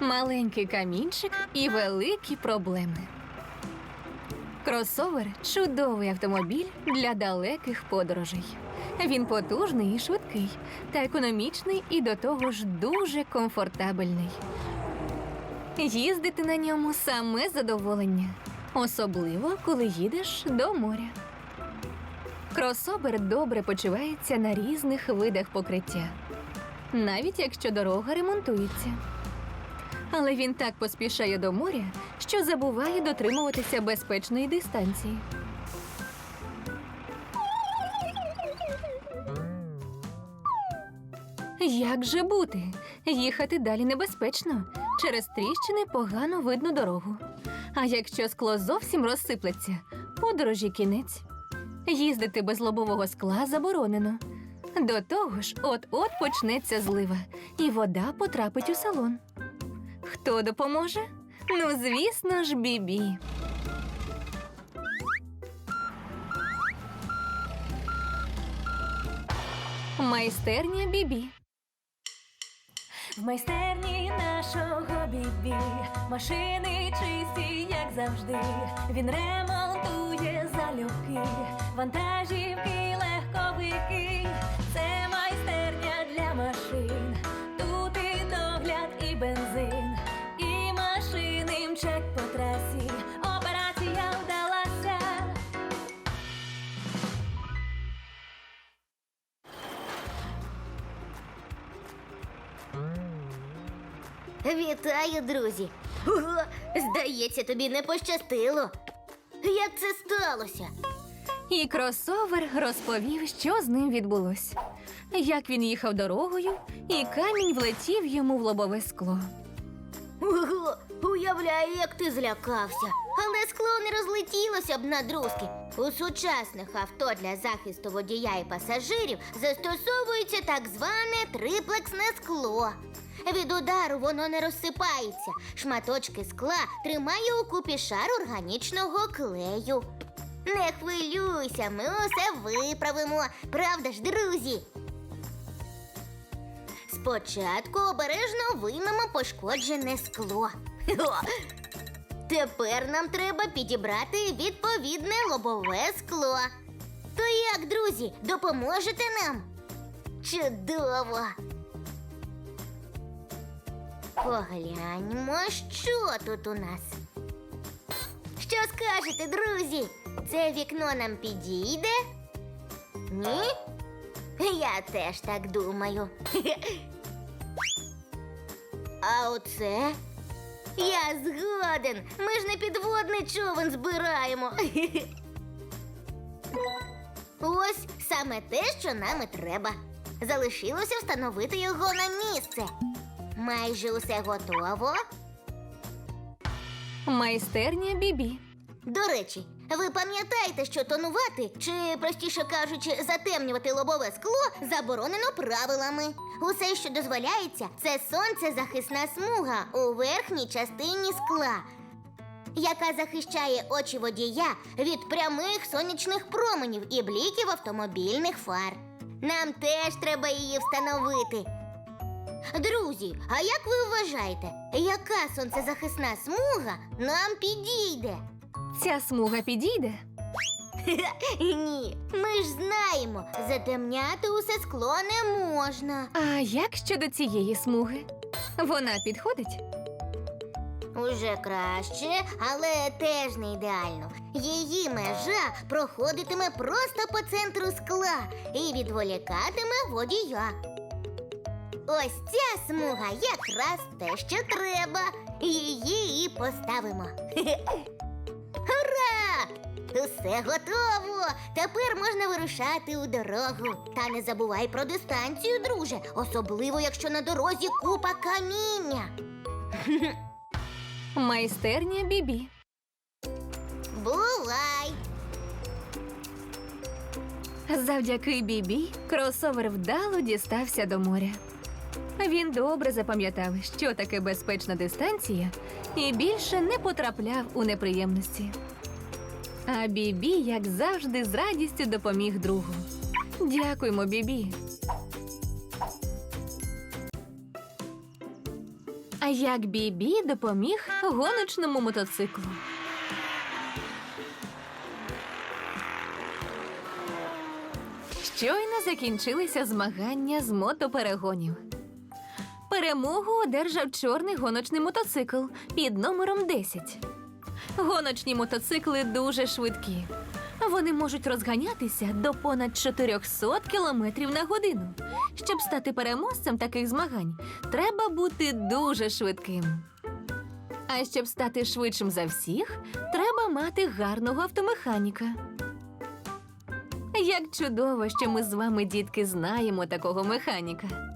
маленький камінчик і великі проблеми. Кросовер чудовий автомобіль для далеких подорожей. Він потужний і швидкий, та економічний і до того ж дуже комфортабельний. Їздити на ньому саме задоволення, особливо коли їдеш до моря. Кросовер добре почувається на різних видах покриття, навіть якщо дорога ремонтується. Але він так поспішає до моря, що забуває дотримуватися безпечної дистанції. Як же бути? Їхати далі небезпечно. Через тріщини погано видно дорогу. А якщо скло зовсім розсиплеться, подорожі кінець. Їздити без лобового скла заборонено. До того ж, от-от почнеться злива, і вода потрапить у салон. Хто допоможе? Ну, звісно ж, бібі. Майстерня бібі. В майстерні нашого бібі машини чисті, як завжди. Він ремонтує залюбки, вантажівки, легковики. Це майстерня для машин. Вітаю, друзі! Ого, здається, тобі не пощастило. Як це сталося? І кросовер розповів, що з ним відбулось. Як він їхав дорогою, і камінь влетів йому в лобове скло. Ого, уявляю, як ти злякався. Але скло не розлетілося б на друзки. У сучасних авто для захисту водія і пасажирів застосовується так зване триплексне скло. Від удару воно не розсипається. Шматочки скла тримає у купі шар органічного клею. Не хвилюйся, ми усе виправимо. Правда ж, друзі? Спочатку обережно виймемо пошкоджене скло. Тепер нам треба підібрати відповідне лобове скло. То як, друзі, допоможете нам? Чудово! Погляньмо, що тут у нас. Що скажете, друзі? Це вікно нам підійде? Ні? Я теж так думаю. А оце? Я згоден. Ми ж не підводний човен збираємо. Ось саме те, що нам і треба. Залишилося встановити його на місце. Майже усе готово. Майстерня бібі. До речі, ви пам'ятаєте, що тонувати, чи, простіше кажучи, затемнювати лобове скло заборонено правилами. Усе, що дозволяється, це сонцезахисна смуга у верхній частині скла, яка захищає очі водія від прямих сонячних променів і бліків автомобільних фар. Нам теж треба її встановити. Друзі, а як ви вважаєте, яка сонцезахисна смуга нам підійде? Ця смуга підійде. Ні, ми ж знаємо, затемняти усе скло не можна. А як щодо цієї смуги? Вона підходить? Уже краще, але теж не ідеально. Її межа проходитиме просто по центру скла і відволікатиме водія. Ось ця смуга якраз те, що треба. Її і поставимо. Ура! Усе готово! Тепер можна вирушати у дорогу. Та не забувай про дистанцію, друже, особливо якщо на дорозі купа каміння. Майстерня бібі. Бувай! Завдяки бібі кросовер вдало дістався до моря. Він добре запам'ятав, що таке безпечна дистанція, і більше не потрапляв у неприємності. А бібі, як завжди, з радістю допоміг другу. Дякуємо, бібі. А як Бібі допоміг гоночному мотоциклу. Щойно закінчилися змагання з мотоперегонів. Перемогу одержав чорний гоночний мотоцикл під номером 10. Гоночні мотоцикли дуже швидкі. Вони можуть розганятися до понад 400 км на годину. Щоб стати переможцем таких змагань, треба бути дуже швидким. А щоб стати швидшим за всіх, треба мати гарного автомеханіка. Як чудово, що ми з вами, дітки, знаємо такого механіка.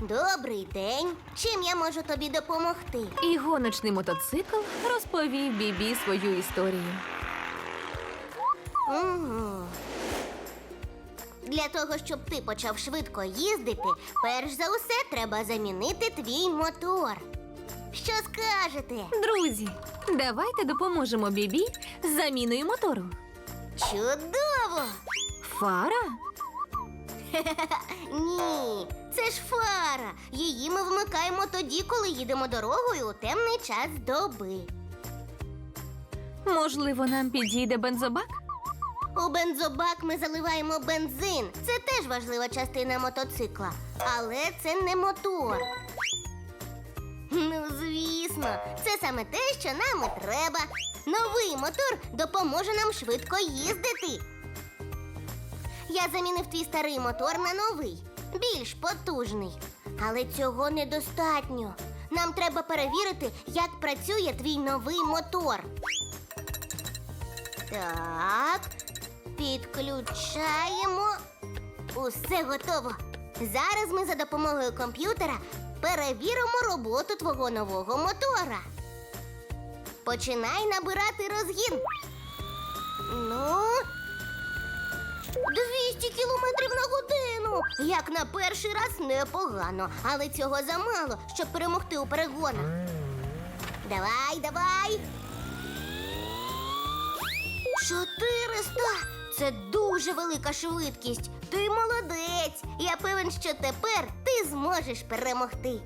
Добрий день. Чим я можу тобі допомогти? І гоночний мотоцикл розповів Бібі свою історію. Угу. Для того, щоб ти почав швидко їздити, перш за усе треба замінити твій мотор. Що скажете? Друзі, давайте допоможемо Бібі з заміною мотору. Чудово! Фара? Ні, це ж фара. Її ми вмикаємо тоді, коли їдемо дорогою у темний час доби. Можливо, нам підійде бензобак? У бензобак ми заливаємо бензин. Це теж важлива частина мотоцикла. Але це не мотор. Ну, звісно, це саме те, що нам і треба. Новий мотор допоможе нам швидко їздити. Я замінив твій старий мотор на новий, більш потужний. Але цього недостатньо. Нам треба перевірити, як працює твій новий мотор. Так, підключаємо. Усе готово. Зараз ми за допомогою комп'ютера перевіримо роботу твого нового мотора. Починай набирати розгін. Ну. 200 кілометрів на годину. Як на перший раз непогано, але цього замало, щоб перемогти у перегонах. Давай, давай. 400! Це дуже велика швидкість. Ти молодець. Я певен, що тепер ти зможеш перемогти.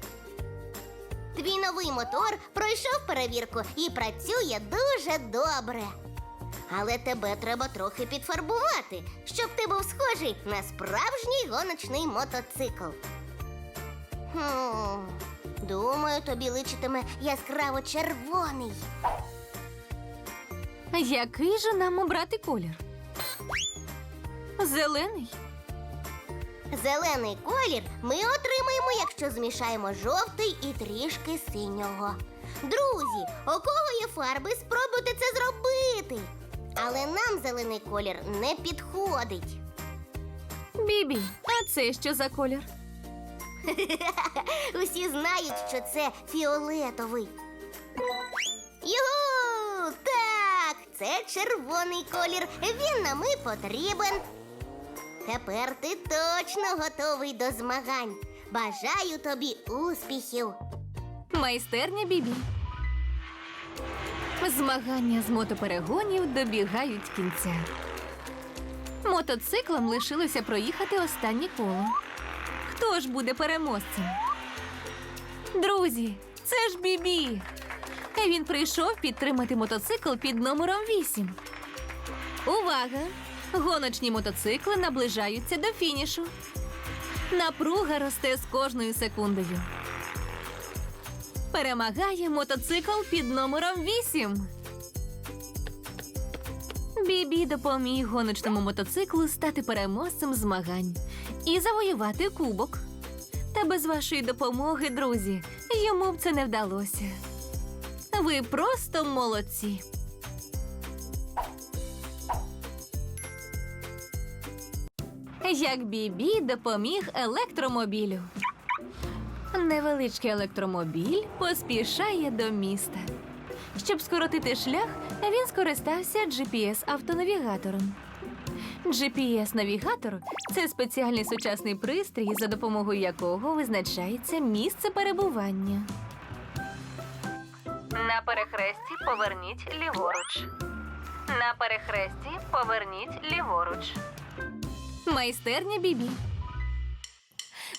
Твій новий мотор пройшов перевірку і працює дуже добре. Але тебе треба трохи підфарбувати, щоб ти був схожий на справжній гоночний мотоцикл. Хм, думаю, тобі личитиме яскраво червоний. Який же нам обрати колір? Зелений? Зелений колір ми отримаємо, якщо змішаємо жовтий і трішки синього. Друзі, у кого є фарби, спробуйте це зробити. Але нам зелений колір не підходить. Бібі, а це що за колір? Усі знають, що це фіолетовий. Югу! Так, це червоний колір. Він нам і потрібен. Тепер ти точно готовий до змагань. Бажаю тобі успіхів. Майстерня Бібі. Змагання з мотоперегонів добігають кінця. Мотоциклам лишилося проїхати останнє коло. Хто ж буде переможцем? Друзі, це ж Бібі. Він прийшов підтримати мотоцикл під номером 8. Увага! Гоночні мотоцикли наближаються до фінішу. Напруга росте з кожною секундою. Перемагає мотоцикл під номером 8. Бібі допоміг гоночному мотоциклу стати переможцем змагань і завоювати кубок. Та без вашої допомоги, друзі, йому б це не вдалося. Ви просто молодці. Як Бібі допоміг електромобілю. Невеличкий електромобіль поспішає до міста. Щоб скоротити шлях, він скористався GPS-автонавігатором. GPS-навігатор це спеціальний сучасний пристрій, за допомогою якого визначається місце перебування. На перехресті поверніть ліворуч. На перехресті поверніть ліворуч. Майстерня Бібі.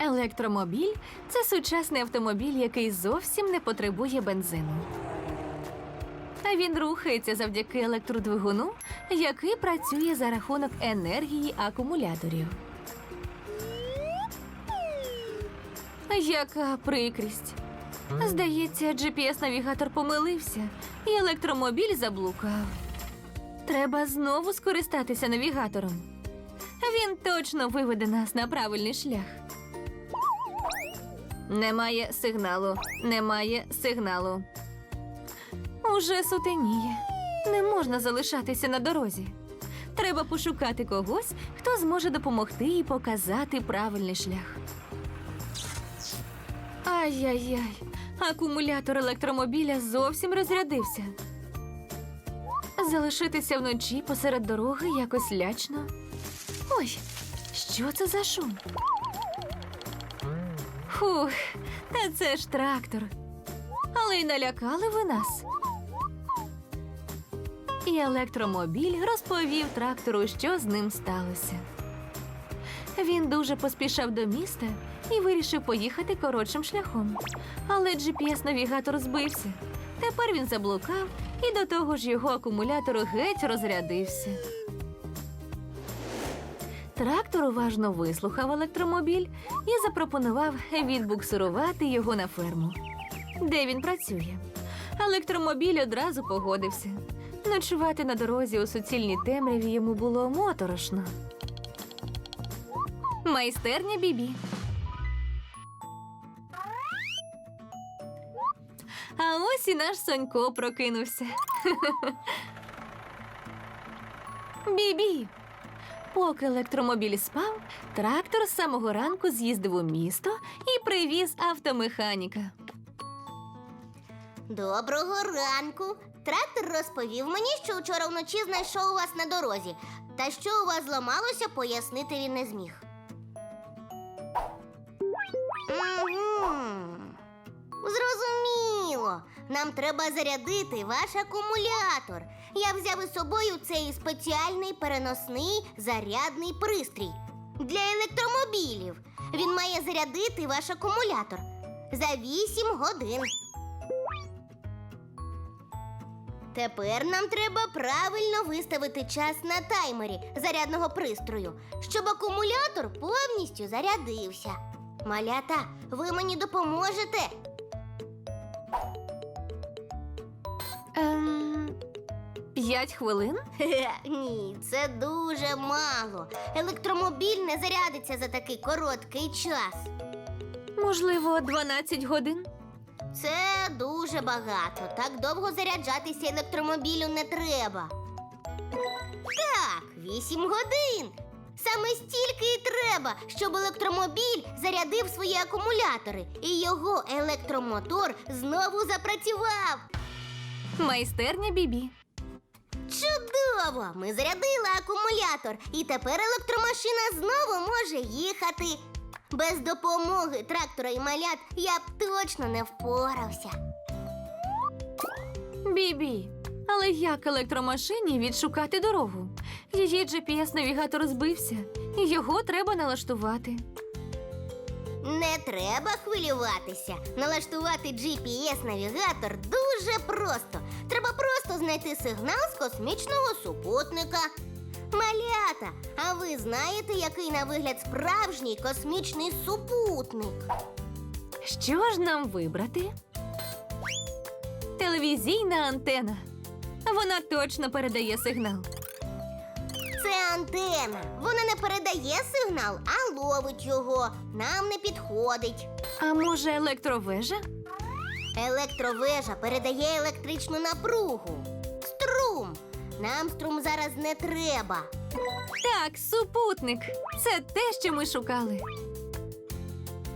Електромобіль це сучасний автомобіль, який зовсім не потребує бензину. А він рухається завдяки електродвигуну, який працює за рахунок енергії акумуляторів. Яка прикрість. Здається, GPS-навігатор помилився, і електромобіль заблукав. Треба знову скористатися навігатором. Він точно виведе нас на правильний шлях. Немає сигналу, немає сигналу. Уже сутеніє. Не можна залишатися на дорозі. Треба пошукати когось, хто зможе допомогти і показати правильний шлях. Ай-яй-яй, акумулятор електромобіля зовсім розрядився. Залишитися вночі посеред дороги якось лячно. Ой, що це за шум? Фух, та це ж трактор. Але й налякали ви нас. І електромобіль розповів трактору, що з ним сталося. Він дуже поспішав до міста і вирішив поїхати коротшим шляхом. Але GPS-навігатор збився. Тепер він заблукав, і до того ж його акумулятор геть розрядився. Трактор уважно вислухав електромобіль і запропонував відбуксирувати його на ферму, де він працює. Електромобіль одразу погодився. Ночувати на дорозі у суцільній темряві йому було моторошно. Майстерня Бібі. А ось і наш Сонько прокинувся. Бібі. Поки електромобіль спав, трактор з самого ранку з'їздив у місто і привіз автомеханіка. Доброго ранку. Трактор розповів мені, що вчора вночі знайшов вас на дорозі. Та що у вас зламалося, пояснити він не зміг. Мгм. Зрозуміло. Нам треба зарядити ваш акумулятор. Я взяв із собою цей спеціальний переносний зарядний пристрій для електромобілів. Він має зарядити ваш акумулятор за 8 годин. Тепер нам треба правильно виставити час на таймері зарядного пристрою, щоб акумулятор повністю зарядився. Малята, ви мені допоможете? Ем, п'ять хвилин? Хе-хе, Ні, це дуже мало. Електромобіль не зарядиться за такий короткий час. Можливо, 12 годин? Це дуже багато. Так довго заряджатися електромобілю не треба. Так, 8 годин. Саме стільки і треба, щоб електромобіль зарядив свої акумулятори, і його електромотор знову запрацював. Майстерня Бібі. Чудово! Ми зарядили акумулятор, і тепер електромашина знову може їхати. Без допомоги трактора і малят я б точно не впорався. Бібі. Але як електромашині відшукати дорогу? Її GPS-навігатор збився, і його треба налаштувати. Не треба хвилюватися. Налаштувати GPS-навігатор дуже просто. Треба просто знайти сигнал з космічного супутника. Малята, а ви знаєте, який на вигляд справжній космічний супутник? Що ж нам вибрати? Телевізійна антена. Вона точно передає сигнал. Це антена. Вона не передає сигнал, а ловить його. Нам не підходить. А може, електровежа? Електровежа передає електричну напругу. Струм. Нам струм зараз не треба. Так, супутник. Це те, що ми шукали.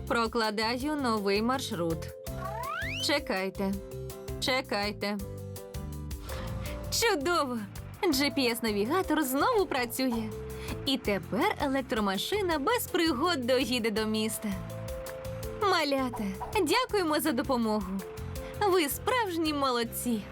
Прокладаю новий маршрут. Чекайте. Чекайте. Чудово! GPS-навігатор знову працює. І тепер електромашина без пригод доїде до міста. Малята, дякуємо за допомогу. Ви справжні молодці.